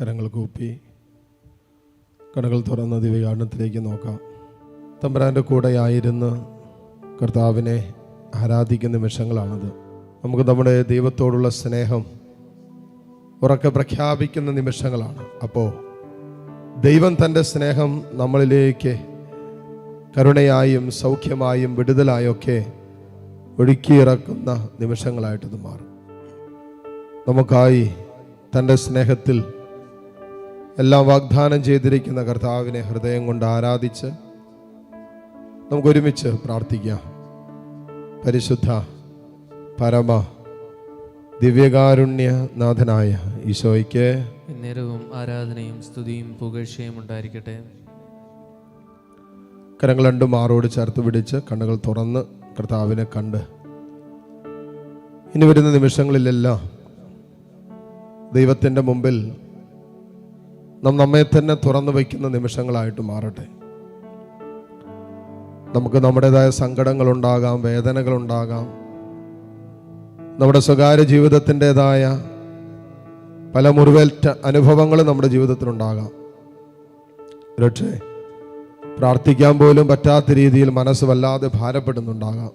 കരങ്ങൾ കൂപ്പി കടകൾ തുറന്ന ദിവ്യാടനത്തിലേക്ക് നോക്കാം. തമ്പുരാന്റെ കൂടെയായിരുന്ന് കർത്താവിനെ ആരാധിക്കുന്ന നിമിഷങ്ങളാണത്. നമുക്ക് നമ്മുടെ ദൈവത്തോടുള്ള സ്നേഹം ഉറക്കെ പ്രഖ്യാപിക്കുന്ന നിമിഷങ്ങളാണ്. അപ്പോൾ ദൈവം തന്റെ സ്നേഹം നമ്മളിലേക്ക് കരുണയായും സൗഖ്യമായും വിടുതലായൊക്കെ ഒഴുക്കിയിറക്കുന്ന നിമിഷങ്ങളായിട്ടത് മാറും. നമുക്കായി തന്റെ സ്നേഹത്തിൽ എല്ലാം വാഗ്ദാനം ചെയ്തിരിക്കുന്ന കർത്താവിനെ ഹൃദയം കൊണ്ട് ആരാധിച്ച് നമുക്കൊരുമിച്ച് പ്രാർത്ഥിക്കാം. പരിശുദ്ധ പരമ ദിവ്യകാരുണ്യ നാഥനായ ഈശോയ്ക്ക് നേരവും ആരാധനയും സ്തുതിയും പുകഴ്ചയും ഉണ്ടായിരിക്കട്ടെ. കരങ്ങൾ രണ്ടും മാറോട് ചേർത്ത് പിടിച്ച് കണ്ണുകൾ തുറന്ന് കർത്താവിനെ കണ്ട് ഇനി വരുന്ന നിമിഷങ്ങളിലെല്ലാം ദൈവത്തിന്റെ മുമ്പിൽ നാം നമ്മെ തന്നെ തുറന്നു വയ്ക്കുന്ന നിമിഷങ്ങളായിട്ട് മാറട്ടെ. നമുക്ക് നമ്മുടേതായ സങ്കടങ്ങളുണ്ടാകാം വേദനകളുണ്ടാകാം. നമ്മുടെ സ്വകാര്യ ജീവിതത്തിന്റെതായ പല മുറിവേറ്റ അനുഭവങ്ങളും നമ്മുടെ ജീവിതത്തിലുണ്ടാകാം. പക്ഷേ പ്രാർത്ഥിക്കാൻ പോലും പറ്റാത്ത രീതിയിൽ മനസ്സ് വല്ലാതെ ഭാരപ്പെടുന്നുണ്ടാകാം.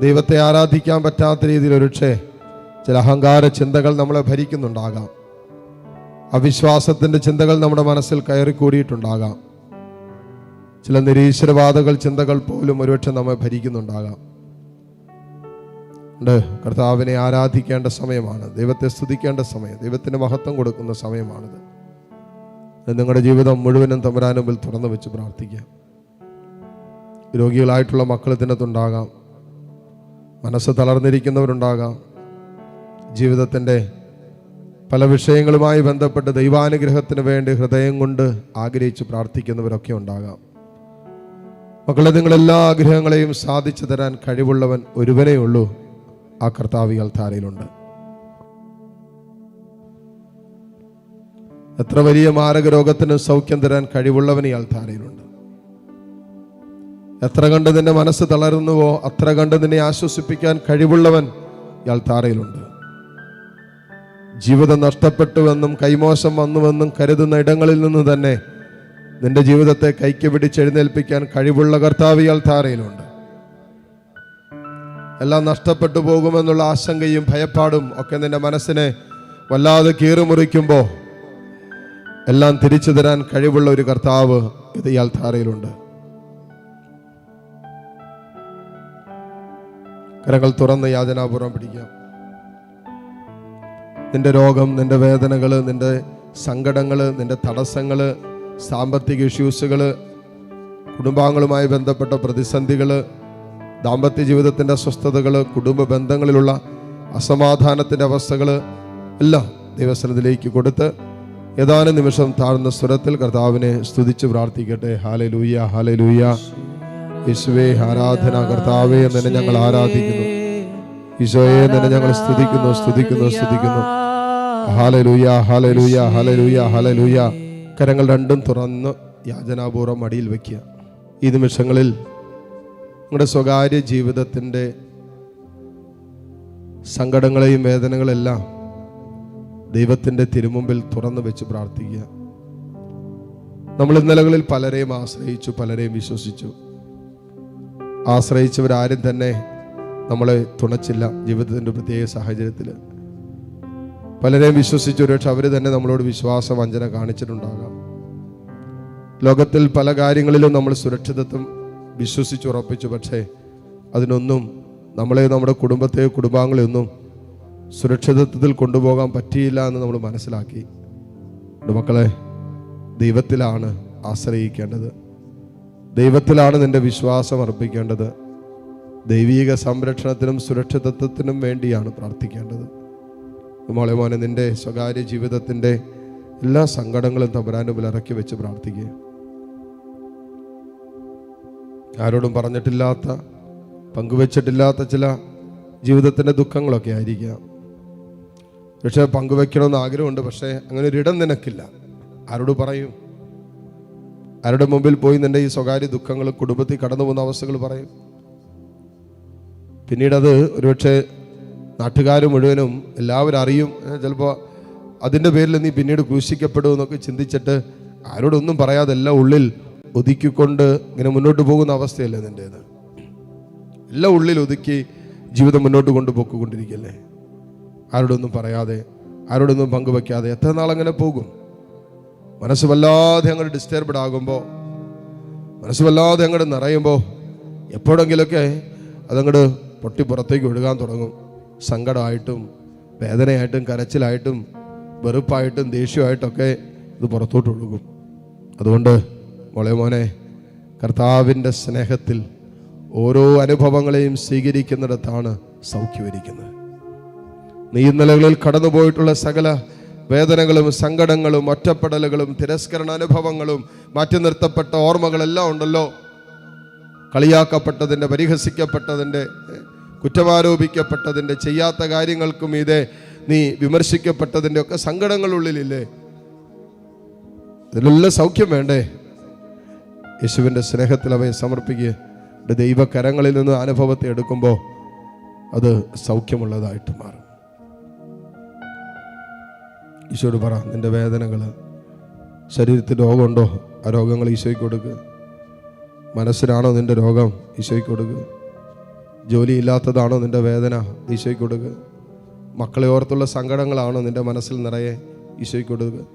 ദൈവത്തെ ആരാധിക്കാൻ പറ്റാത്ത രീതിയിൽ ഒരുക്ഷേ ചില അഹങ്കാര ചിന്തകൾ നമ്മളെ ഭരിക്കുന്നുണ്ടാകാം. അവിശ്വാസത്തിന്റെ ചിന്തകൾ നമ്മുടെ മനസ്സിൽ കയറിക്കൂടിയിട്ടുണ്ടാകാം. ചില നിരീശ്വരവാദകൾ ചിന്തകൾ പോലും ഒരുപക്ഷെ നമ്മെ ഭരിക്കുന്നുണ്ടാകാം. ഉണ്ട്. കർത്താവിനെ ആരാധിക്കേണ്ട സമയമാണ്. ദൈവത്തെ സ്തുതിക്കേണ്ട സമയം. ദൈവത്തിന് മഹത്വം കൊടുക്കുന്ന സമയമാണിത്. നിങ്ങളുടെ ജീവിതം മുഴുവനും തമ്പുരാനുമ്പിൽ തുറന്നു വെച്ച് പ്രാർത്ഥിക്കാം. രോഗികളായിട്ടുള്ള മക്കൾ ഇതിനകത്തുണ്ടാകാം. മനസ്സ് തളർന്നിരിക്കുന്നവരുണ്ടാകാം. ജീവിതത്തിന്റെ പല വിഷയങ്ങളുമായി ബന്ധപ്പെട്ട് ദൈവാനുഗ്രഹത്തിന് വേണ്ടി ഹൃദയം കൊണ്ട് ആഗ്രഹിച്ച് പ്രാർത്ഥിക്കുന്നവരൊക്കെ ഉണ്ടാകാം. മക്കളെ നിങ്ങളെല്ലാ ആഗ്രഹങ്ങളെയും സാധിച്ചു തരാൻ കഴിവുള്ളവൻ ഒരുവനേ ഉള്ളൂ. ആ കർത്താവികൾ ധാരയിലുണ്ട് എത്ര വലിയ മാരക രോഗത്തിന് സൗഖ്യം തരാൻ കഴിവുള്ളവൻ ഇയാൾ ധാരയിലുണ്ട് എത്ര കണ്ട് നിന്റെ മനസ്സ് തളരുന്നുവോ അത്ര കണ്ട് നിന്നെ ആശ്വസിപ്പിക്കാൻ കഴിവുള്ളവൻ ഇയാൾ താരയിലുണ്ട്. ജീവിതം നഷ്ടപ്പെട്ടുവെന്നും കൈമോശം വന്നുവെന്നും കരുതുന്ന ഇടങ്ങളിൽ നിന്ന് തന്നെ നിന്റെ ജീവിതത്തെ കൈക്ക് പിടിച്ചെഴുന്നേൽപ്പിക്കാൻ കഴിവുള്ള കർത്താവിയാൽ താരയിലുണ്ട് എല്ലാം നഷ്ടപ്പെട്ടു പോകുമെന്നുള്ള ആശങ്കയും ഭയപ്പാടും ഒക്കെ നിന്റെ മനസ്സിനെ വല്ലാതെ കീറുമുറിക്കുമ്പോൾ എല്ലാം തിരിച്ചു തരാൻ കഴിവുള്ള ഒരു കർത്താവ് ഇത് ഇയാൾ ധാരയിലുണ്ട്. കരങ്ങൾ തുറന്ന് യാതനാപൂർവം പിടിക്കാം. നിന്റെ രോഗം നിന്റെ വേദനകൾ നിന്റെ സങ്കടങ്ങൾ നിന്റെ തടസ്സങ്ങൾ സാമ്പത്തിക ഇഷ്യൂസുകൾ കുടുംബാംഗങ്ങളുമായി ബന്ധപ്പെട്ട പ്രതിസന്ധികൾ ദാമ്പത്യ ജീവിതത്തിന്റെ അസ്വസ്ഥതകൾ കുടുംബ ബന്ധങ്ങളിലുള്ള അസമാധാനത്തിന്റെ അവസ്ഥകൾ എല്ലാം ദൈവസ്ഥലത്തിലേക്ക് കൊടുത്ത് ഏതാനും നിമിഷം താഴ്ന്ന സ്വരത്തിൽ കർത്താവിനെ സ്തുതിച്ച് പ്രാർത്ഥിക്കട്ടെ. ഹാലലൂയ ഹാലലൂയ ഹാലെ ലൂയ യേശുവേ ആരാധന കർത്താവേ എന്നെ ഞങ്ങൾ ആരാധിക്കുന്നു. ഈശോയെ തന്നെ ഞങ്ങൾ സ്തുതിക്കുന്നു സ്തുതിക്കുന്നു സ്തുതിക്കുന്നു. ഹാലലൂയ ഹാലലൂയ ഹാലലൂയ ഹാലലൂയ കരങ്ങൾ രണ്ടും തുറന്ന് യാചനാപൂർവം മടിയിൽ വയ്ക്കുക ഈ നിമിഷങ്ങളിൽ നിങ്ങളുടെ സ്വകാര്യ ജീവിതത്തിന്റെ സങ്കടങ്ങളെയും വേദനകളെല്ലാം ദൈവത്തിന്റെ തിരുമുമ്പിൽ തുറന്നു വെച്ച് പ്രാർത്ഥിക്കുക. നമ്മൾ ഇന്നലകളിൽ പലരെയും ആശ്രയിച്ചു പലരെയും വിശ്വസിച്ചു. ആശ്രയിച്ചവരാരും തന്നെ നമ്മളെ തുണച്ചില്ല ജീവിതത്തിന്റെ പ്രത്യേക സാഹചര്യത്തിൽ. പലരെയും വിശ്വസിച്ചു ഒരുപക്ഷെ അവർ തന്നെ നമ്മളോട് വിശ്വാസ വഞ്ചന കാണിച്ചിട്ടുണ്ടാകാം. ലോകത്തിൽ പല കാര്യങ്ങളിലും നമ്മൾ സുരക്ഷിതത്വം വിശ്വസിച്ചുറപ്പിച്ചു പക്ഷേ അതിനൊന്നും നമ്മളെ നമ്മുടെ കുടുംബത്തെ കുടുംബാംഗങ്ങളെയൊന്നും സുരക്ഷിതത്വത്തിൽ കൊണ്ടുപോകാൻ പറ്റിയില്ല എന്ന് നമ്മൾ മനസ്സിലാക്കി. മക്കളെ ദൈവത്തിലാണ് ആശ്രയിക്കേണ്ടത്. ദൈവത്തിലാണ് നിന്റെ വിശ്വാസം അർപ്പിക്കേണ്ടത്. ദൈവീക സംരക്ഷണത്തിനും സുരക്ഷിതത്വത്തിനും വേണ്ടിയാണ് പ്രാർത്ഥിക്കേണ്ടത്. മോളെ മോനെ നിന്റെ സ്വകാര്യ ജീവിതത്തിന്റെ എല്ലാ സങ്കടങ്ങളും പുലറക്കി ഇറക്കി വെച്ച് പ്രാർത്ഥിക്കുക. ആരോടും പറഞ്ഞിട്ടില്ലാത്ത പങ്കുവച്ചിട്ടില്ലാത്ത ചില ജീവിതത്തിന്റെ ദുഃഖങ്ങളൊക്കെ ആയിരിക്കാം. പക്ഷേ പങ്കുവെക്കണമെന്ന് ആഗ്രഹമുണ്ട് പക്ഷേ അങ്ങനെ ഒരിടം നിനക്കില്ല. ആരോട് പറയും? ആരുടെ മുമ്പിൽ പോയി നിന്റെ ഈ സ്വകാര്യ ദുഃഖങ്ങൾ കുടുംബത്തിൽ കടന്നു പോകുന്ന അവസ്ഥകൾ പറയും? പിന്നീട് അത് ഒരുപക്ഷെ നാട്ടുകാർ മുഴുവനും എല്ലാവരും അറിയും. ചിലപ്പോൾ അതിന്റെ പേരിൽ നീ പിന്നീട് ക്രൂശിക്കപ്പെടും എന്നൊക്കെ ചിന്തിച്ചിട്ട് ആരോടൊന്നും പറയാതെ എല്ലാം ഉള്ളിൽ ഒതുക്കിക്കൊണ്ട് ഇങ്ങനെ മുന്നോട്ട് പോകുന്ന അവസ്ഥയല്ലേ നിന്റേത് എല്ലാം ഉള്ളിൽ ഒതുക്കി ജീവിതം മുന്നോട്ട് കൊണ്ടുപോയിക്കൊണ്ടിരിക്കല്ലേ ആരോടൊന്നും പറയാതെ ആരോടൊന്നും പങ്കുവെക്കാതെ എത്ര നാളങ്ങനെ പോകും? മനസ്സ് വല്ലാതെ അങ്ങോട്ട് ഡിസ്റ്റർബ്ഡ് ആകുമ്പോൾ മനസ്സ് വല്ലാതെ അങ്ങോട്ട് നിറയുമ്പോൾ എപ്പോഴെങ്കിലൊക്കെ അതങ്ങോട്ട് പൊട്ടി പുറത്തേക്ക് ഒഴുകാൻ തുടങ്ങും. സങ്കടമായിട്ടും വേദനയായിട്ടും കരച്ചിലായിട്ടും വെറുപ്പായിട്ടും ദേഷ്യമായിട്ടൊക്കെ ഇത് പുറത്തോട്ട് ഒഴുകും. അതുകൊണ്ട് മോളെ മോനെ കർത്താവിന്റെ സ്നേഹത്തിൽ ഓരോ അനുഭവങ്ങളെയും സ്വീകരിക്കുന്നിടത്താണ് സൗഖ്യമിരിക്കുന്നത് നീ ഇന്നലകളിൽ കടന്നുപോയിട്ടുള്ള സകല വേദനകളും സങ്കടങ്ങളും ഒറ്റപ്പെടലുകളും തിരസ്കരണ അനുഭവങ്ങളും മാറ്റി നിർത്തപ്പെട്ട ഓർമ്മകളെല്ലാം ഉണ്ടല്ലോ. കളിയാക്കപ്പെട്ടതിന്റെ പരിഹസിക്കപ്പെട്ടതിന്റെ കുറ്റമാരോപിക്കപ്പെട്ടതിന്റെ ചെയ്യാത്ത കാര്യങ്ങൾക്കും ഇതേ നീ വിമർശിക്കപ്പെട്ടതിന്റെ ഒക്കെ സങ്കടങ്ങളുള്ളിലില്ലേ ഇതിലുള്ള സൗഖ്യം വേണ്ടേ? യേശുവിന്റെ സ്നേഹത്തിൽ അവയെ സമർപ്പിക്കുക. ദൈവകരങ്ങളിൽ നിന്ന് അനുഭവത്തെ എടുക്കുമ്പോൾ അത് സൗഖ്യമുള്ളതായിട്ട് മാറും. ഈശോട് പറ നിന്റെ വേദനകൾ ശരീരത്തിൽ രോഗമുണ്ടോ? ആ രോഗങ്ങൾ ഈശോയ്ക്ക് കൊടുക്കുക മനസ്സിലാണോ നിന്റെ രോഗം? ഈശോയ്ക്ക് കൊടുക്കുക ജോലിയില്ലാത്തതാണോ നിന്റെ വേദന ഈശോയ്ക്ക് കൊടുക്കുക മക്കളെ ഓർത്തുള്ള സങ്കടങ്ങളാണോ നിന്റെ മനസ്സിൽ നിറയെ ഈശോയ്ക്ക് കൊടുക്കുക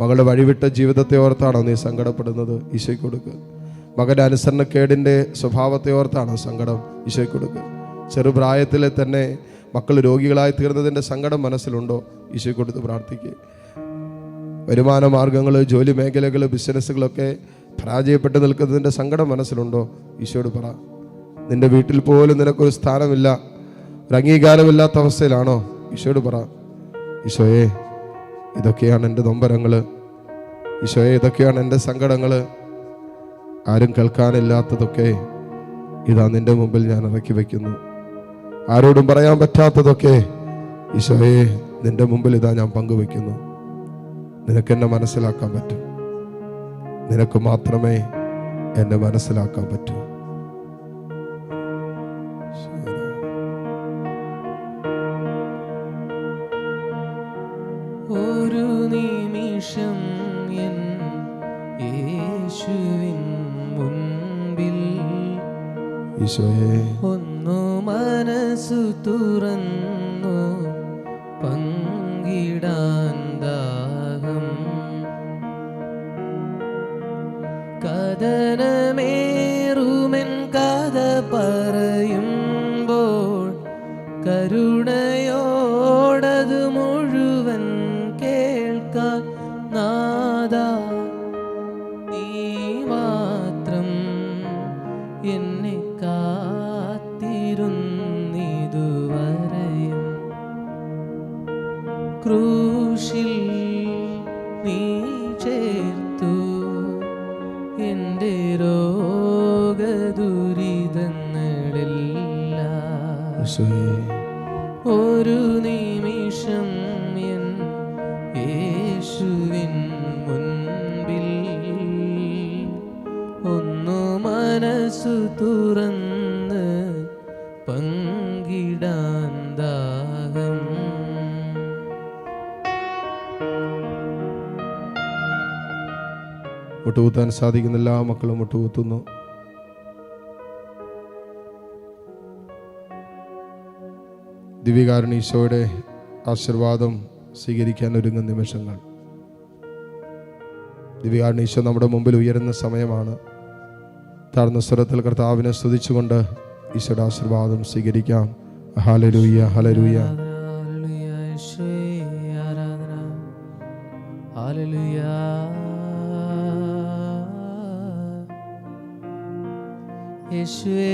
മകളുടെ വഴിവിട്ട ജീവിതത്തെ ഓർത്താണോ നീ സങ്കടപ്പെടുന്നത് ഈശോയ്ക്ക് കൊടുക്കുക മകന്റെ അനുസരണക്കേടിന്റെ സ്വഭാവത്തെ ഓർത്താണോ സങ്കടം ഈശോയ്ക്ക് കൊടുക്കുക ചെറുപ്രായത്തിലെ തന്നെ മക്കൾ രോഗികളായി തീർന്നതിന്റെ സങ്കടം മനസ്സിലുണ്ടോ? ഈശോയ്ക്ക് കൊടുത്ത് പ്രാർത്ഥിക്കുക വരുമാന മാർഗങ്ങൾ ജോലി മേഖലകൾ ബിസിനസ്സുകളൊക്കെ പരാജയപ്പെട്ട് നിൽക്കുന്നതിന്റെ സങ്കടം മനസ്സിലുണ്ടോ? ഈശോയോട് പറ. നിന്റെ വീട്ടിൽ പോലും നിനക്കൊരു സ്ഥാനമില്ല. ഒരു അംഗീകാരമില്ലാത്ത അവസ്ഥയിലാണോ? ഈശോയോട് പറ. ഈശോയെ ഇതൊക്കെയാണ് എന്റെ നൊമ്പരങ്ങൾ. ഈശോയെ ഇതൊക്കെയാണ് എന്റെ സങ്കടങ്ങൾ. ആരും കേൾക്കാനില്ലാത്തതൊക്കെ ഇതാ നിന്റെ മുമ്പിൽ ഞാൻ ഇറക്കി വയ്ക്കുന്നു. ആരോടും പറയാൻ പറ്റാത്തതൊക്കെ ഈശോയെ നിന്റെ മുമ്പിൽ ഇതാ ഞാൻ പങ്കുവെക്കുന്നു നിനക്ക് എന്നെ മനസ്സിലാക്കാൻ പറ്റും. നിനക്ക് മാത്രമേ എന്നെ മനസ്സിലാക്കാൻ പറ്റൂ. ഒരു നിമിഷം എൻ യേശുവിൻ മുൻപിൽ. ഈശോയെ. ഒന്നു മനസ്സു തുറന്നു പങ്കിടാൻ ദാഹം. കഥനമേറുമെൻ എന്നെ കാത്തിരുന്നിതുവരെയും. ക്രൂശിൽ നീ ചേർത്തു. എന്റെ രോഗദുരിതങ്ങളെല്ലാം ഒരു മുട്ടുകുത്താൻ സാധിക്കുന്ന എല്ലാ മക്കളും മുട്ടുകുത്തുന്നു ദിവ്യകാരണ ഈശോയുടെ ആശീർവാദം സ്വീകരിക്കാൻ ഒരുങ്ങുന്ന നിമിഷങ്ങൾ. ദിവ്യകാരണ ഈശോ നമ്മുടെ മുമ്പിൽ ഉയരുന്ന സമയമാണ്. താഴ്ന്ന സ്വരത്തിൽ കർത്താവിനെ സ്തുതിച്ചുകൊണ്ട് ഈശോയുടെ ആശീർവാദം സ്വീകരിക്കാം. ഹലരൂയ ഹലരൂയ ഹല്ലേലൂയ, യേശുവേ.